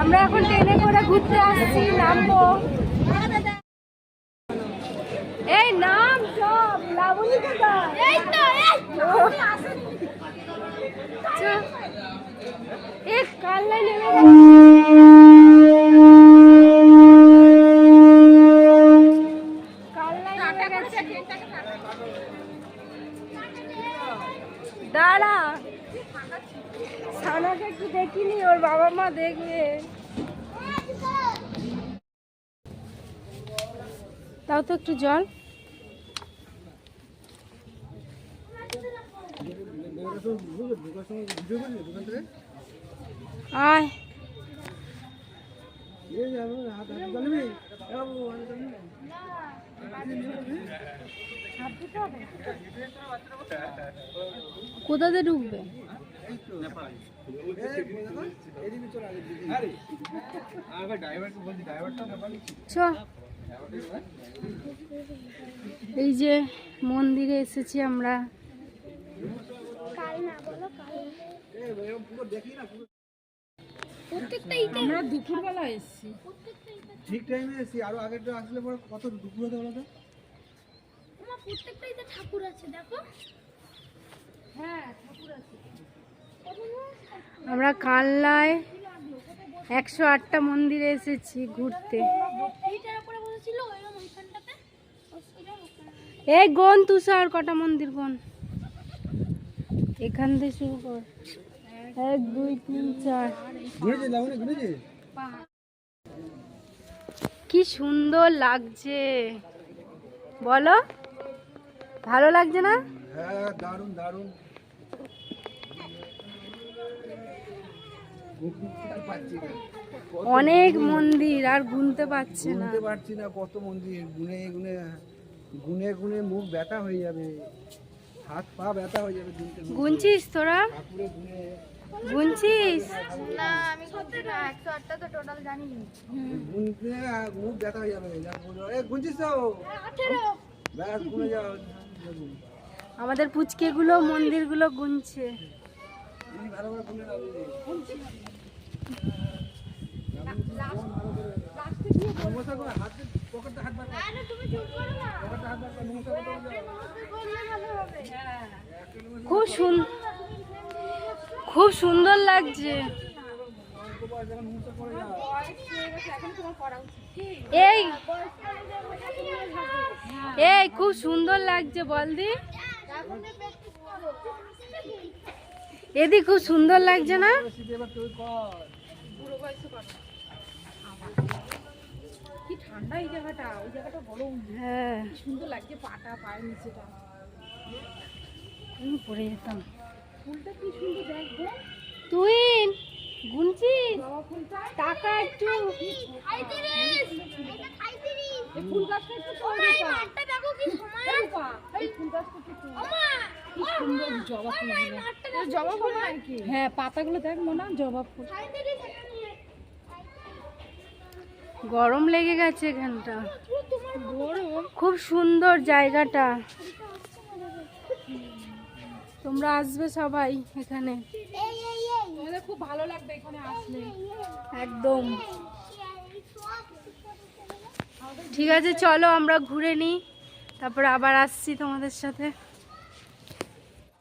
আমরা এখন ট্রেনে করে ঘুরতে আসছি নামবো। এই নাম সব এক কাল্লাই নেমে দাঁড়া। সানাকে একটু দেখিনি? ওর বাবা মা দেখবে। তাও তো একটু জল। আয়। কোথাতে ঢুকবে? এই যে মন্দিরে এসেছি আমরা। আমরা দুপুরবেলা এসেছি। ঠিক টাইমে এসেছি। আরও আগেরটা আসলে পরে কত দুপুর হতে বলো তো? প্রত্যেকটাই তো ঠাকুর আছে দেখো। হ্যাঁ ঠাকুর আছে। আমরা কানলায় একশো আটটা মন্দিরে এসেছি ঘুরতে। এই গন তুষার কটা মন্দির গন এখান থেকে শুরু কর। এক, দুই, তিন, চার। কি সুন্দর লাগছে। বলো। ভালো লাগছে না? দারুণ দারুণ অনেক মন্দির আর গুনতে পারছে না। গুনতে পারছি না, কত মন্দির? গুনে গুনে গুনে গুনে মুখ ব্যথা হয়ে যাবে। হাত পা ব্যথা হয়ে যাবে গুনতে গুনতে। গুনছিস না আমি কতটা তোরা ঠাকুরে গুনে গুনছিস গুনতে মুখ ব্যথা হয়ে যাবে। এ গুনছিস তো? ব্যাস গুনে যাও। আমাদের পুচকেগুলো মন্দিরগুলো গুনছে। ভালো করে গুনে নাও দিদি। নমস্কার করে হাত দিয়ে হাত বার করো। পকেটে হাত বার করো, নমস্কার করতে হবে। খুব খুব সুন্দর লাগছে। এই এই খুব সুন্দর লাগছে বলদি এদি খুব সুন্দর লাগছে না শীতে ওই জায়গাটা কর। হ্যাঁ। সুন্দর লাগছে পাটা পায়ের নিচেটা। আমি পড়ে যেতাম। তুই গুনছিস টাকা একটু। ফুল গাছটা একটু পা। ফুল গাছটা একটু কি সুন্দর জবা। জবা ফুল হ্যাঁ পাতাগুলো দেখ মনে জবা ফুল। গরম লেগে গেছে এখানটা। খুব সুন্দর জায়গাটা। তোমরা আসবে সবাই এখানে। খুব ভালো লাগবে এখানে আসলে। একদম। ঠিক আছে চলো আমরা ঘুরে নিই। তারপর আবার আসছি তোমাদের সাথে।